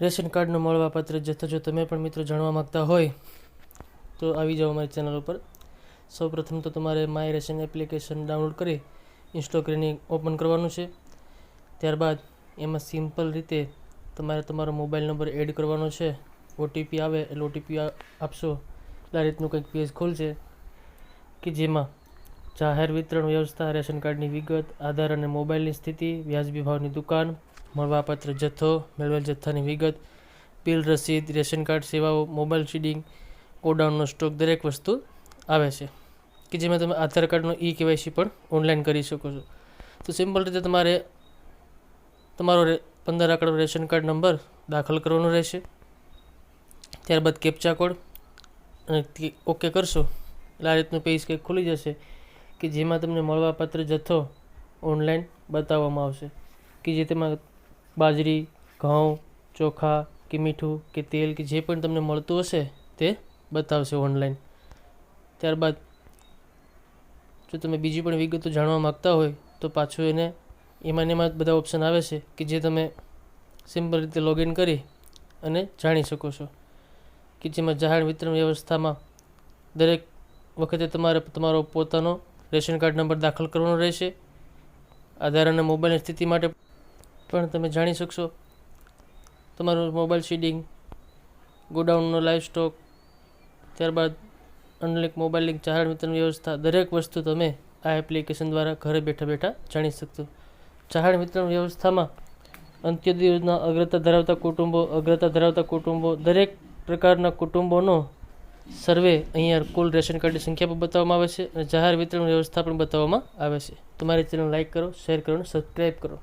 Ration કાર્ડનો મળવાપાત્ર જથ્થો જો તમે પણ મિત્રો જાણવા માગતા હોય, તો આવી જાઓ અમારી ચેનલ ઉપર. સૌપ્રથમ તો તમારે માય રેશન એપ્લિકેશન ડાઉનલોડ કરી ઇન્સ્ટોલ કરીને ઓપન કરવાનું છે. ત્યારબાદ એમાં સિમ્પલ રીતે તમારે તમારો મોબાઈલ નંબર એડ કરવાનો છે. ઓટીપી આવે એટલે ઓટીપી આપશો. એટલે આ રીતનું કંઈક પેજ ખોલશે કે જેમાં જાહેર વિતરણ વ્યવસ્થા, રેશન કાર્ડની વિગત, આધાર અને મોબાઈલની સ્થિતિ, વ્યાજબી ભાવની દુકાન મળવાપાત્ર જથ્થો, મેળવેલ જથ્થાની વિગત, બિલ રસીદ, રેશન કાર્ડ, સેવાઓ, મોબાઈલ શીડિંગ ગોડાઉનનો સ્ટોક, દરેક વસ્તુ આવે છે. કે જેમાં તમે આધાર કાર્ડનો ઈ કેવાયસી પણ ઓનલાઈન કરી શકો છો. તો સિમ્પલ રીતે તમારે તમારો પંદર આંકડો રેશન કાર્ડ નંબર દાખલ કરવાનો રહેશે. ત્યારબાદ કેપ્ચા કોડ અને ઓકે કરશો. એટલે આ રીતનું પેજ કંઈક ખુલી જશે કે જેમાં તમને મળવાપાત્ર જથ્થો ઓનલાઈન બતાવવામાં આવશે. કે જે તેમાં બાજરી, ઘઉં, ચોખા કે મીઠું કે તેલ કે જે પણ તમને મળતું હશે તે બતાવશે ઓનલાઈન ત્યારબાદ, જો તમે બીજી પણ વિગતો જાણવા માગતા હોય, તો પાછું એને એમાં એમાં બધા ઓપ્શન આવે છે કે જે તમે સિમ્પલ રીતે લોગિન કરી અને જાણી શકો છો. કે જેમાં જાહેર વિતરણ વ્યવસ્થામાં દરેક વખતે તમારે તમારો પોતાનો રેશન કાર્ડ નંબર દાખલ કરવાનો રહેશે, આધાર અને મોબાઈલની સ્થિતિ માટે પણ તમે જાણી શકશો. તમારું મોબાઈલ સીડિંગ ગોડાઉનનો લાઈવ સ્ટોક ત્યારબાદ અનલિંક મોબાઈલ લિંક, જાહેર વિતરણ વ્યવસ્થા, દરેક વસ્તુ તમે આ એપ્લિકેશન દ્વારા ઘરે બેઠા બેઠા જાણી શકશો. જાહેર વિતરણ વ્યવસ્થામાં અંત્યોદય યોજના અગ્રતા ધરાવતા કુટુંબો, અગ્રતા ધરાવતા કુટુંબો, દરેક પ્રકારના કુટુંબોનો સર્વે અહીંયા કુલ રેશન કાર્ડની સંખ્યા પણ બતાવવામાં આવે છે અને જાહેર વિતરણ વ્યવસ્થા પણ બતાવવામાં આવે છે. તમારી ચેનલ લાઇક કરો શેર કરો અને સબસ્ક્રાઈબ કરો.